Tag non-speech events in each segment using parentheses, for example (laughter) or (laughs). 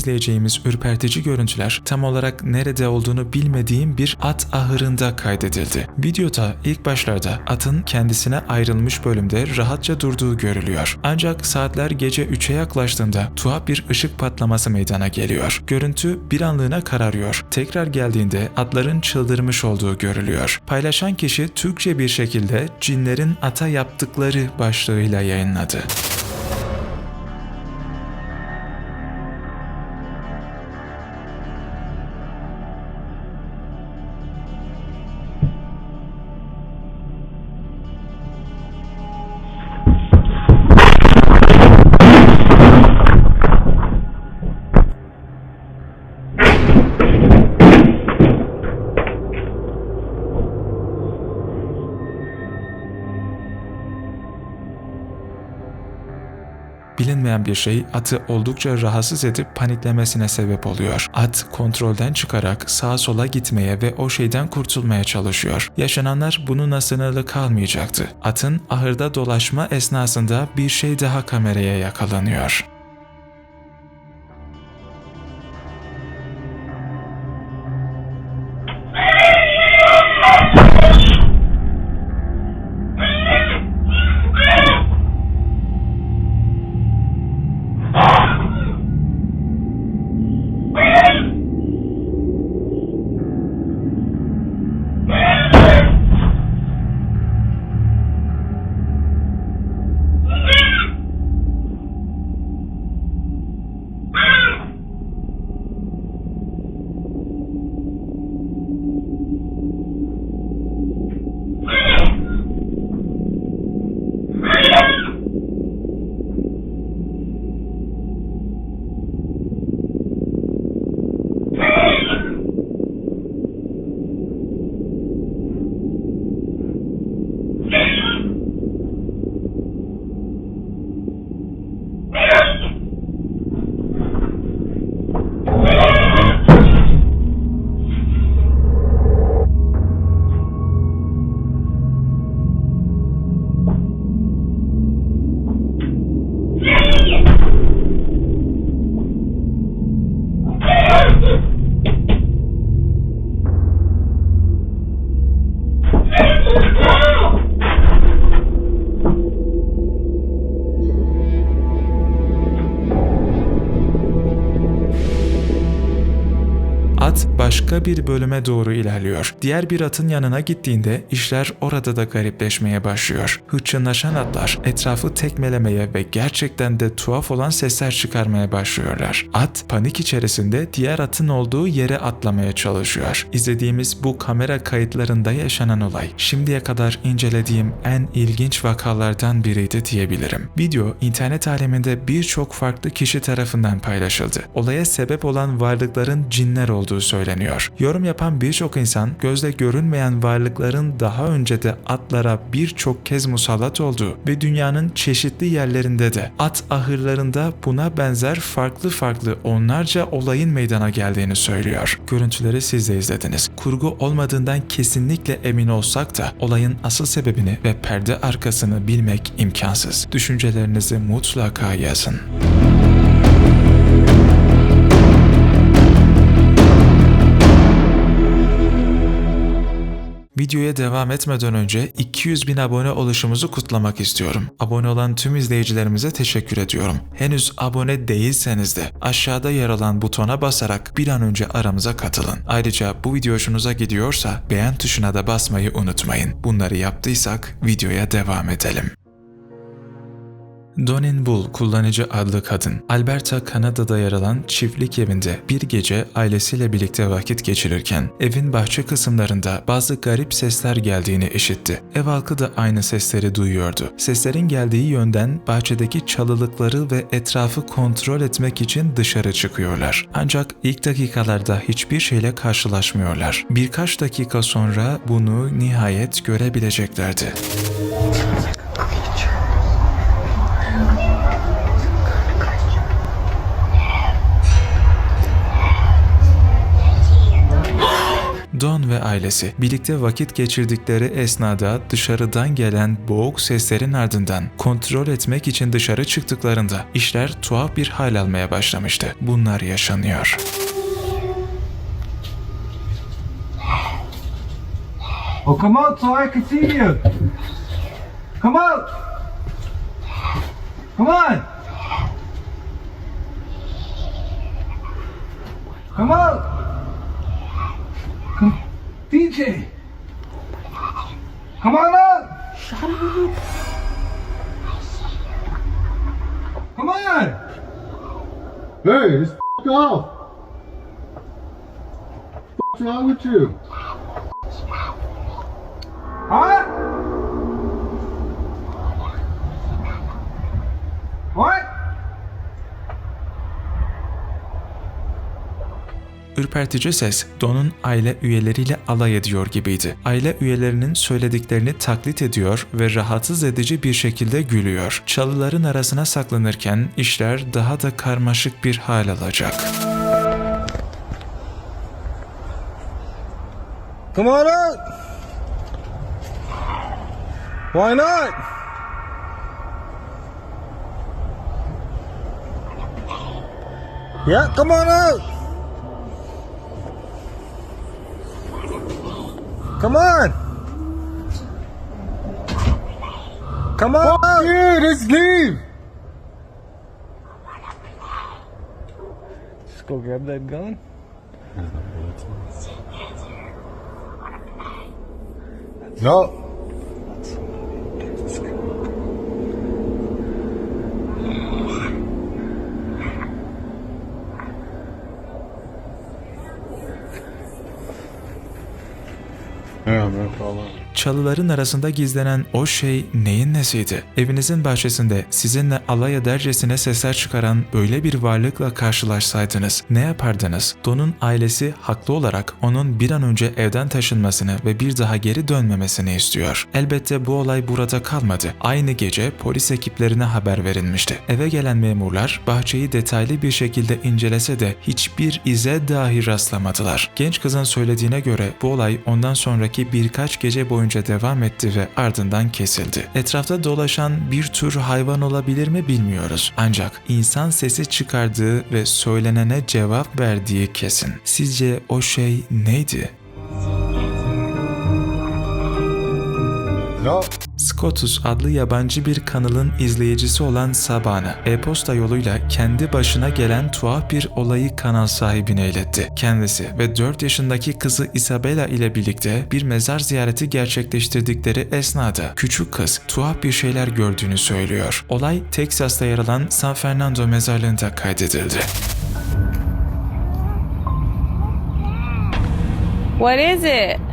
izleyeceğimiz ürpertici görüntüler tam olarak nerede olduğunu bilmediğim bir at ahırında kaydedildi. Videoda ilk başlarda atın kendisine ayrılmış bölümde rahatça durduğu görülüyor. Ancak saatler gece 3'e yaklaştığında tuhaf bir ışık patlaması meydana geliyor. Görüntü bir anlığına kararıyor. Tekrar geldiğinde atların çıldırmış olduğu görülüyor. Paylaşan kişi Türkçe bir şekilde cinlerin ata yaptıkları başlığıyla yayınladı. Bilinmeyen bir şey atı oldukça rahatsız edip paniklemesine sebep oluyor. At kontrolden çıkarak sağa sola gitmeye ve o şeyden kurtulmaya çalışıyor. Yaşananlar bununla sınırlı kalmayacaktı. Atın ahırda dolaşma esnasında bir şey daha kameraya yakalanıyor. Bir bölüme doğru ilerliyor. Diğer bir atın yanına gittiğinde işler orada da garipleşmeye başlıyor. Hırçınlaşan atlar etrafı tekmelemeye ve gerçekten de tuhaf olan sesler çıkarmaya başlıyorlar. At panik içerisinde diğer atın olduğu yere atlamaya çalışıyor. İzlediğimiz bu kamera kayıtlarında yaşanan olay şimdiye kadar incelediğim en ilginç vakalardan biriydi diyebilirim. Video internet aleminde birçok farklı kişi tarafından paylaşıldı. Olaya sebep olan varlıkların cinler olduğu söyleniyor. Yorum yapan birçok insan gözle görünmeyen varlıkların daha önce de atlara birçok kez musallat olduğu ve dünyanın çeşitli yerlerinde de at ahırlarında buna benzer farklı farklı onlarca olayın meydana geldiğini söylüyor. Görüntüleri siz de izlediniz. Kurgu olmadığından kesinlikle emin olsak da olayın asıl sebebini ve perde arkasını bilmek imkansız. Düşüncelerinizi mutlaka yazın. Videoya devam etmeden önce 200 bin abone oluşumuzu kutlamak istiyorum. Abone olan tüm izleyicilerimize teşekkür ediyorum. Henüz abone değilseniz de aşağıda yer alan butona basarak bir an önce aramıza katılın. Ayrıca bu video hoşunuza gidiyorsa beğen tuşuna da basmayı unutmayın. Bunları yaptıysak videoya devam edelim. Donin Bull kullanıcı adlı kadın, Alberta, Kanada'da yer alan çiftlik evinde bir gece ailesiyle birlikte vakit geçirirken evin bahçe kısımlarında bazı garip sesler geldiğini işitti. Ev halkı da aynı sesleri duyuyordu. Seslerin geldiği yönden bahçedeki çalılıkları ve etrafı kontrol etmek için dışarı çıkıyorlar. Ancak ilk dakikalarda hiçbir şeyle karşılaşmıyorlar. Birkaç dakika sonra bunu nihayet görebileceklerdi. Don ve ailesi birlikte vakit geçirdikleri esnada dışarıdan gelen boğuk seslerin ardından kontrol etmek için dışarı çıktıklarında işler tuhaf bir hal almaya başlamıştı. Bunlar yaşanıyor. Oh, come out so I can see you. Come out. Come on. Come out. Come, DJ. Come on up! Shut up. Come on. Hey, just f off. What's wrong with you? Huh? Ürpertici ses Don'un aile üyeleriyle alay ediyor gibiydi. Aile üyelerinin söylediklerini taklit ediyor ve rahatsız edici bir şekilde gülüyor. Çalıların arasına saklanırken işler daha da karmaşık bir hal alacak. Come on out. Why not? Yeah, come on out. Come on. Come on out. Yeah, let's leave. Just go grab that gun. No. 说吗？嗯 Çalıların arasında gizlenen o şey neyin nesiydi? Evinizin bahçesinde sizinle alay edercesine sesler çıkaran böyle bir varlıkla karşılaşsaydınız ne yapardınız? Don'un ailesi haklı olarak onun bir an önce evden taşınmasını ve bir daha geri dönmemesini istiyor. Elbette bu olay burada kalmadı. Aynı gece polis ekiplerine haber verilmişti. Eve gelen memurlar bahçeyi detaylı bir şekilde incelese de hiçbir ize dahi rastlamadılar. Genç kızın söylediğine göre bu olay ondan sonraki birkaç gece boyunca devam etti ve ardından kesildi. Etrafta dolaşan bir tür hayvan olabilir mi bilmiyoruz. Ancak insan sesi çıkardığı ve söylenene cevap verdiği kesin. Sizce o şey neydi? No. Scotus adlı yabancı bir kanalın izleyicisi olan Sabana, e-posta yoluyla kendi başına gelen tuhaf bir olayı kanal sahibine iletti. Kendisi ve 4 yaşındaki kızı Isabella ile birlikte bir mezar ziyareti gerçekleştirdikleri esnada küçük kız tuhaf bir şeyler gördüğünü söylüyor. Olay Teksas'ta yer alan San Fernando mezarlığında kaydedildi. What is it?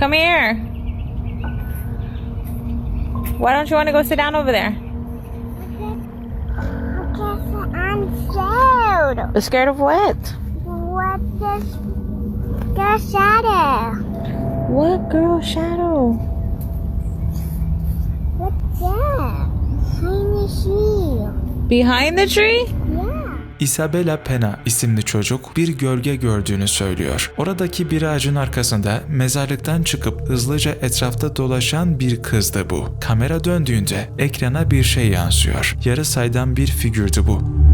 Come here. Why don't you want to go sit down over there? Because I'm scared. Scared of what? What is the shadow? What girl shadow? What's that? Tiny tree. Behind the tree? Isabella Pena isimli çocuk bir gölge gördüğünü söylüyor. Oradaki bir ağacın arkasında mezarlıktan çıkıp hızlıca etrafta dolaşan bir kızdı bu. Kamera döndüğünde ekrana bir şey yansıyor. Yarı saydam bir figürdü bu.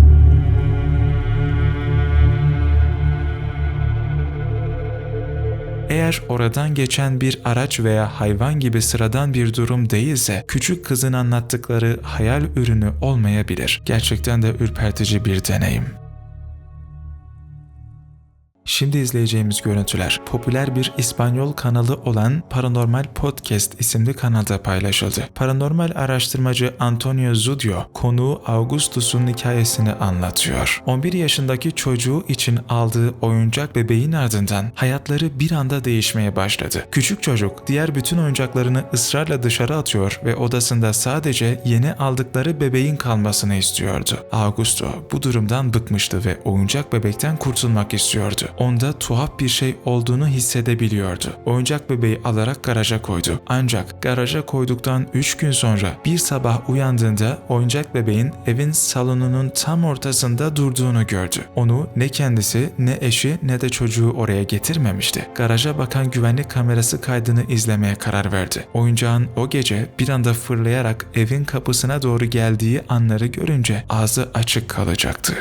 Eğer oradan geçen bir araç veya hayvan gibi sıradan bir durum değilse küçük kızın anlattıkları hayal ürünü olmayabilir. Gerçekten de ürpertici bir deneyim. Şimdi izleyeceğimiz görüntüler popüler bir İspanyol kanalı olan Paranormal Podcast isimli kanalda paylaşıldı. Paranormal araştırmacı Antonio Zudio konuğu Augustus'un hikayesini anlatıyor. 11 yaşındaki çocuğu için aldığı oyuncak bebeğin ardından hayatları bir anda değişmeye başladı. Küçük çocuk diğer bütün oyuncaklarını ısrarla dışarı atıyor ve odasında sadece yeni aldıkları bebeğin kalmasını istiyordu. Augusto bu durumdan bıkmıştı ve oyuncak bebekten kurtulmak istiyordu. Onda tuhaf bir şey olduğunu hissedebiliyordu. Oyuncak bebeği alarak garaja koydu. Ancak garaja koyduktan 3 gün sonra bir sabah uyandığında oyuncak bebeğin evin salonunun tam ortasında durduğunu gördü. Onu ne kendisi ne eşi ne de çocuğu oraya getirmemişti. Garaja bakan güvenlik kamerası kaydını izlemeye karar verdi. Oyuncağın o gece bir anda fırlayarak evin kapısına doğru geldiği anları görünce ağzı açık kalacaktı.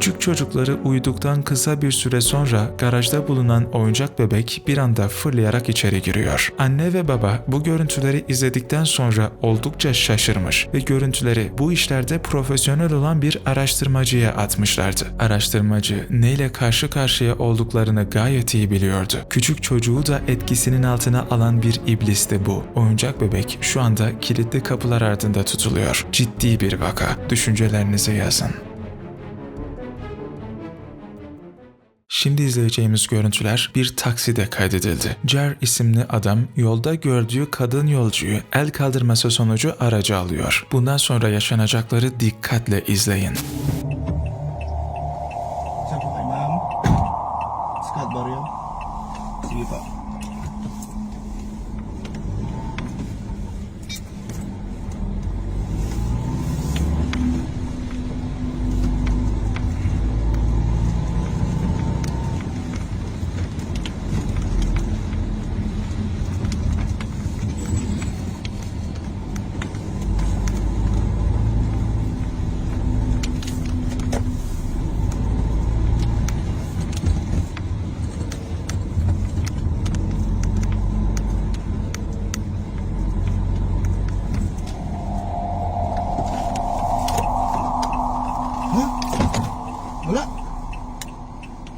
Küçük çocukları uyuduktan kısa bir süre sonra garajda bulunan oyuncak bebek bir anda fırlayarak içeri giriyor. Anne ve baba bu görüntüleri izledikten sonra oldukça şaşırmış ve görüntüleri bu işlerde profesyonel olan bir araştırmacıya atmışlardı. Araştırmacı neyle karşı karşıya olduklarını gayet iyi biliyordu. Küçük çocuğu da etkisinin altına alan bir iblisti bu. Oyuncak bebek şu anda kilitli kapılar ardında tutuluyor. Ciddi bir vaka. Düşüncelerinizi yazın. Şimdi izleyeceğimiz görüntüler bir takside kaydedildi. Jer isimli adam yolda gördüğü kadın yolcuyu el kaldırması sonucu aracı alıyor. Bundan sonra yaşanacakları dikkatle izleyin. Siapa Pak Imam? Sekat baru.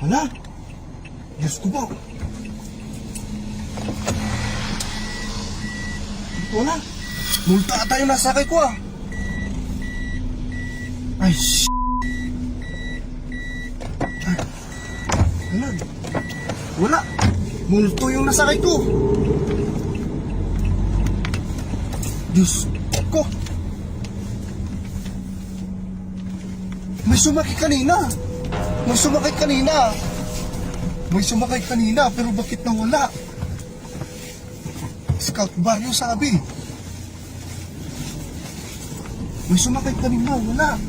Wala. Diyos ko po. Wala. Multa ata yung nasakay ko ah. Ay, sh... Ay. Wala. Wala. Multo yung nasakay ko. Diyos ko. May sumakay kanina. May sumakay kanina. May sumakay kanina pero bakit nawala? Scout bar yung sabi. May sumakay kanina, wala.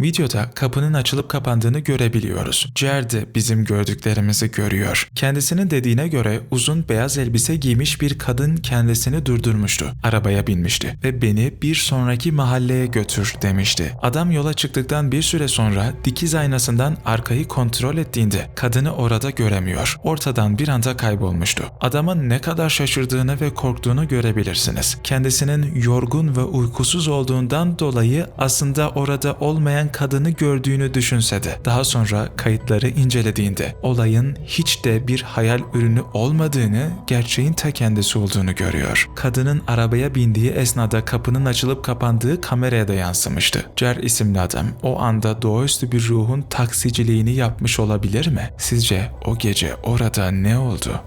Videoda kapının açılıp kapandığını görebiliyoruz. De bizim gördüklerimizi görüyor. Kendisinin dediğine göre uzun beyaz elbise giymiş bir kadın kendisini durdurmuştu. Arabaya binmişti ve beni bir sonraki mahalleye götür demişti. Adam yola çıktıktan bir süre sonra dikiz aynasından arkayı kontrol ettiğinde kadını orada göremiyor. Ortadan bir anda kaybolmuştu. Adamın ne kadar şaşırdığını ve korktuğunu görebilirsiniz. Kendisinin yorgun ve uykusuz olduğundan dolayı aslında orada olmayan kadını gördüğünü düşünse de daha sonra kayıtları incelediğinde olayın hiç de bir hayal ürünü olmadığını, gerçeğin ta kendisi olduğunu görüyor. Kadının arabaya bindiği esnada kapının açılıp kapandığı kameraya da yansımıştı. Cer isimli adam o anda doğaüstü bir ruhun taksiciliğini yapmış olabilir mi? Sizce o gece orada ne oldu?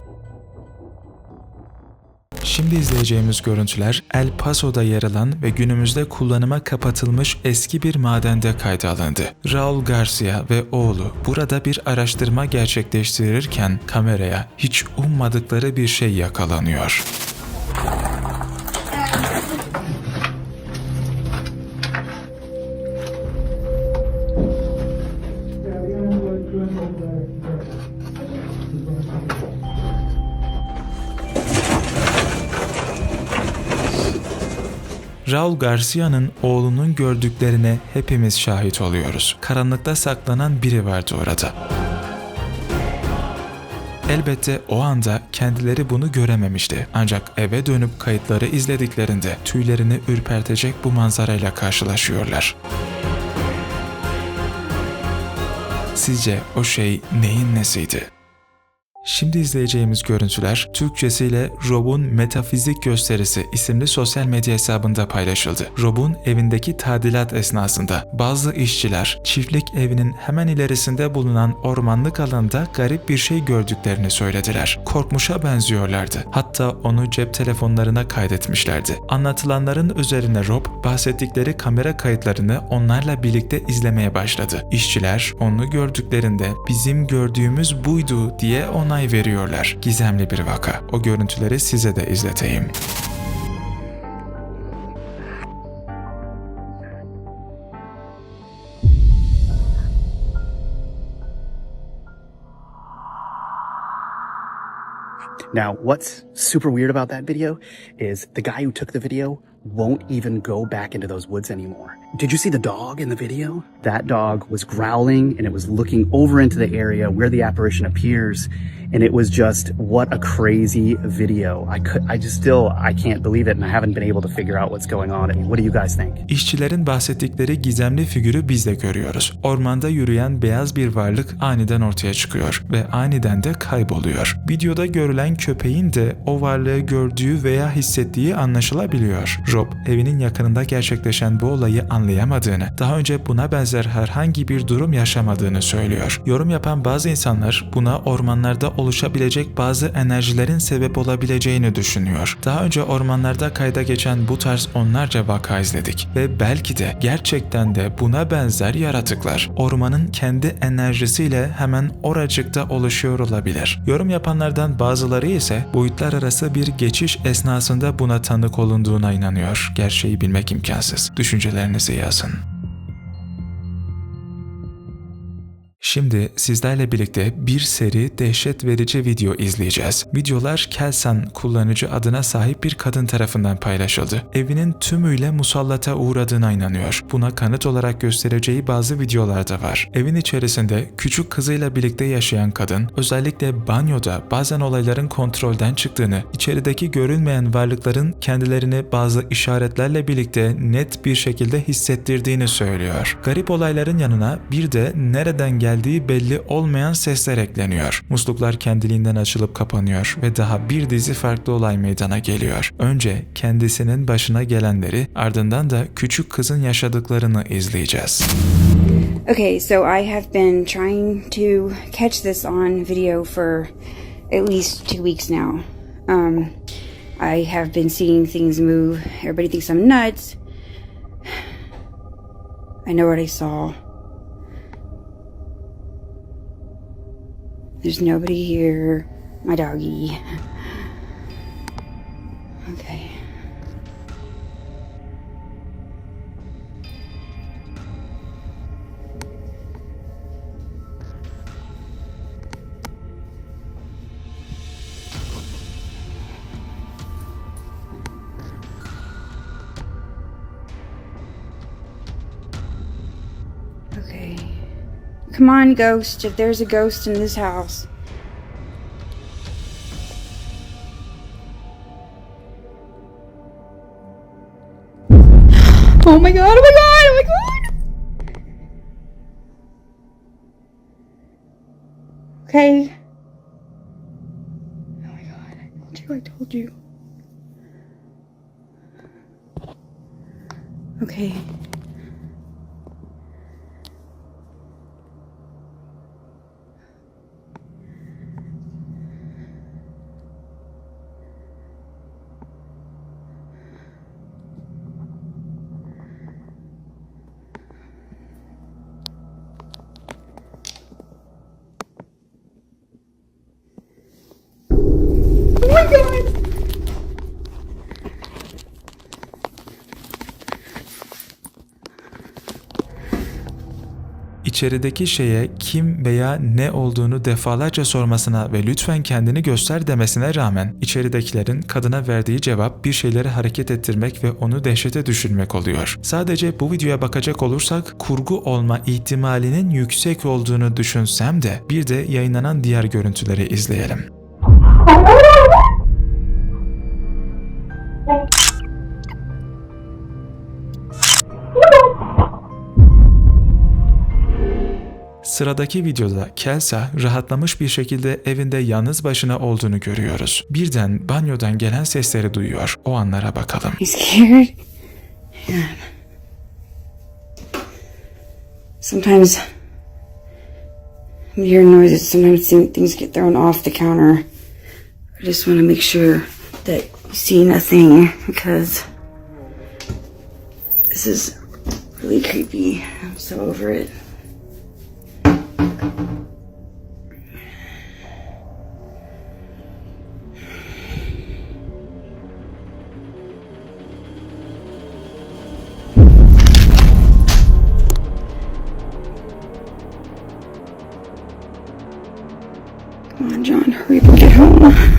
Şimdi izleyeceğimiz görüntüler El Paso'da yer alan ve günümüzde kullanıma kapatılmış eski bir madende kayda alındı. Raul Garcia ve oğlu burada bir araştırma gerçekleştirirken kameraya hiç ummadıkları bir şey yakalanıyor. Raul Garcia'nın oğlunun gördüklerine hepimiz şahit oluyoruz. Karanlıkta saklanan biri vardı orada. Elbette o anda kendileri bunu görememişti. Ancak eve dönüp kayıtları izlediklerinde tüylerini ürpertecek bu manzarayla karşılaşıyorlar. Sizce o şey neyin nesiydi? Şimdi izleyeceğimiz görüntüler Türkçesiyle Rob'un Metafizik Gösterisi isimli sosyal medya hesabında paylaşıldı. Rob'un evindeki tadilat esnasında bazı işçiler çiftlik evinin hemen ilerisinde bulunan ormanlık alanda garip bir şey gördüklerini söylediler. Korkmuşa benziyorlardı. Hatta onu cep telefonlarına kaydetmişlerdi. Anlatılanların üzerine Rob bahsettikleri kamera kayıtlarını onlarla birlikte izlemeye başladı. İşçiler onu gördüklerinde bizim gördüğümüz buydu diye onay veriyorlar. Gizemli bir vaka. O görüntüleri size de izleteyim. Now, what's super weird about that video is the guy who took the video won't even go back into those woods anymore. Did you see the dog in the video? That dog was growling and it was looking over into the area where the apparition appears. And it was just what a crazy video. I could, I just still, I can't believe it. And I haven't been able to figure out what's going on. I mean, what do you guys think? İşçilerin bahsettikleri gizemli figürü biz de görüyoruz. Ormanda yürüyen beyaz bir varlık aniden ortaya çıkıyor ve aniden de kayboluyor. Videoda görülen köpeğin de o varlığı gördüğü veya hissettiği anlaşılabiliyor. Rob evinin yakınında gerçekleşen bu olayı anlayamadığını, daha önce buna benzer herhangi bir durum yaşamadığını söylüyor. Yorum yapan bazı insanlar buna ormanlarda oluşabilecek bazı enerjilerin sebep olabileceğini düşünüyor. Daha önce ormanlarda kayda geçen bu tarz onlarca vaka izledik ve belki de gerçekten de buna benzer yaratıklar ormanın kendi enerjisiyle hemen oracıkta oluşuyor olabilir. Yorum yapanlardan bazıları ise boyutlar arası bir geçiş esnasında buna tanık olunduğuna inanıyor. Gerçeği bilmek imkansız. Düşüncelerinizi yazın. Şimdi sizlerle birlikte bir seri dehşet verici video izleyeceğiz. Videolar Kelsan kullanıcı adına sahip bir kadın tarafından paylaşıldı. Evinin tümüyle musallata uğradığına inanıyor. Buna kanıt olarak göstereceği bazı videolar da var. Evin içerisinde küçük kızıyla birlikte yaşayan kadın özellikle banyoda bazen olayların kontrolden çıktığını, içerideki görünmeyen varlıkların kendilerini bazı işaretlerle birlikte net bir şekilde hissettirdiğini söylüyor. Garip olayların yanına bir de nereden geldiği belli olmayan sesler ekleniyor. Musluklar kendiliğinden açılıp kapanıyor ve daha bir dizi farklı olay meydana geliyor. Önce kendisinin başına gelenleri ardından da küçük kızın yaşadıklarını izleyeceğiz. Okay, so I have been trying to catch this on video for at least two weeks now. Um, I have been seeing things move. Everybody thinks I'm nuts. (sighs) I know what I saw. There's nobody here. My. (laughs) Okay. Okay. Come on, ghost, if there's a ghost in this house. (sighs) Oh my god, oh my god, oh my god! Okay. Oh my god, Joe, I told you. Okay. İçerideki şeye kim veya ne olduğunu defalarca sormasına ve lütfen kendini göster demesine rağmen içeridekilerin kadına verdiği cevap bir şeyleri hareket ettirmek ve onu dehşete düşürmek oluyor. Sadece bu videoya bakacak olursak kurgu olma ihtimalinin yüksek olduğunu düşünsem de bir de yayınlanan diğer görüntüleri izleyelim. (laughs) Sıradaki videoda Kelsa rahatlamış bir şekilde evinde yalnız başına olduğunu görüyoruz. Birden banyodan gelen sesleri duyuyor. O anlara bakalım. Sometimes I'm hearing noises. Sometimes things get thrown off the counter. I just want to make sure that you see nothing because this is really creepy. I'm so over it. Come on, John, hurry up and get home.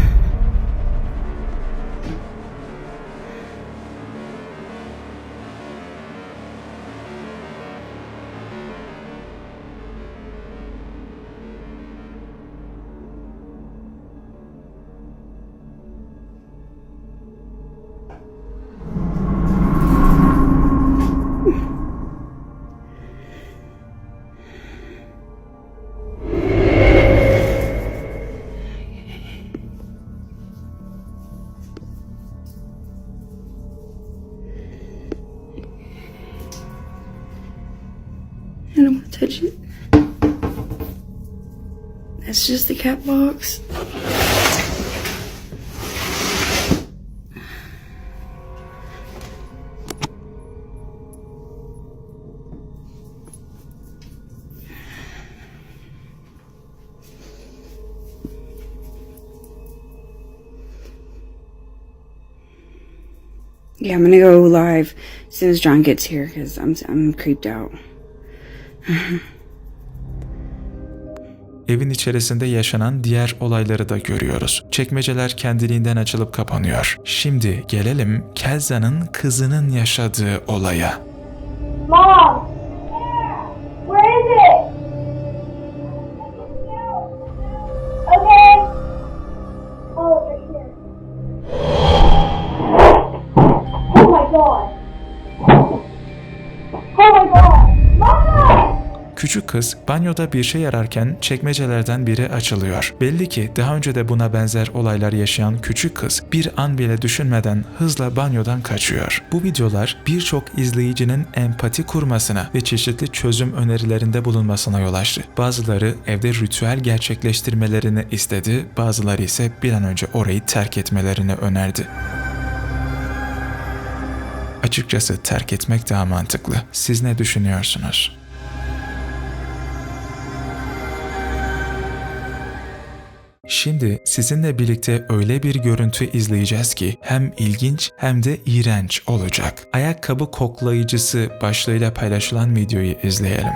Just the cat box. Yeah, I'm gonna go live as soon as John gets here because I'm I'm creeped out. (laughs) Evin içerisinde yaşanan diğer olayları da görüyoruz. Çekmeceler kendiliğinden açılıp kapanıyor. Şimdi gelelim Kelza'nın kızının yaşadığı olaya. Mom! Küçük kız banyoda bir şey ararken çekmecelerden biri açılıyor. Belli ki daha önce de buna benzer olaylar yaşayan küçük kız bir an bile düşünmeden hızla banyodan kaçıyor. Bu videolar birçok izleyicinin empati kurmasına ve çeşitli çözüm önerilerinde bulunmasına yol açtı. Bazıları evde ritüel gerçekleştirmelerini istedi, bazıları ise bir an önce orayı terk etmelerini önerdi. Açıkçası terk etmek daha mantıklı. Siz ne düşünüyorsunuz? Şimdi sizinle birlikte öyle bir görüntü izleyeceğiz ki hem ilginç hem de iğrenç olacak. Ayakkabı koklayıcısı başlığıyla paylaşılan videoyu izleyelim.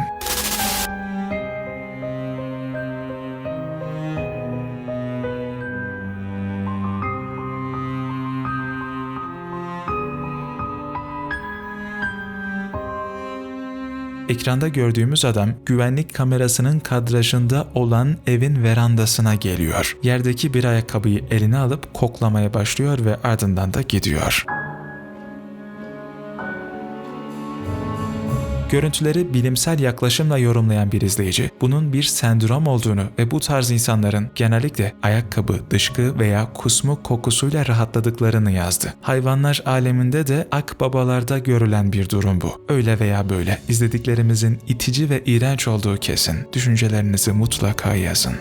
Ekranda gördüğümüz adam güvenlik kamerasının kadrajında olan evin verandasına geliyor. Yerdeki bir ayakkabıyı eline alıp koklamaya başlıyor ve ardından da gidiyor. Görüntüleri bilimsel yaklaşımla yorumlayan bir izleyici, bunun bir sendrom olduğunu ve bu tarz insanların genellikle ayakkabı, dışkı veya kusmuk kokusuyla rahatladıklarını yazdı. Hayvanlar aleminde de akbabalarda görülen bir durum bu. Öyle veya böyle izlediklerimizin itici ve iğrenç olduğu kesin. Düşüncelerinizi mutlaka yazın.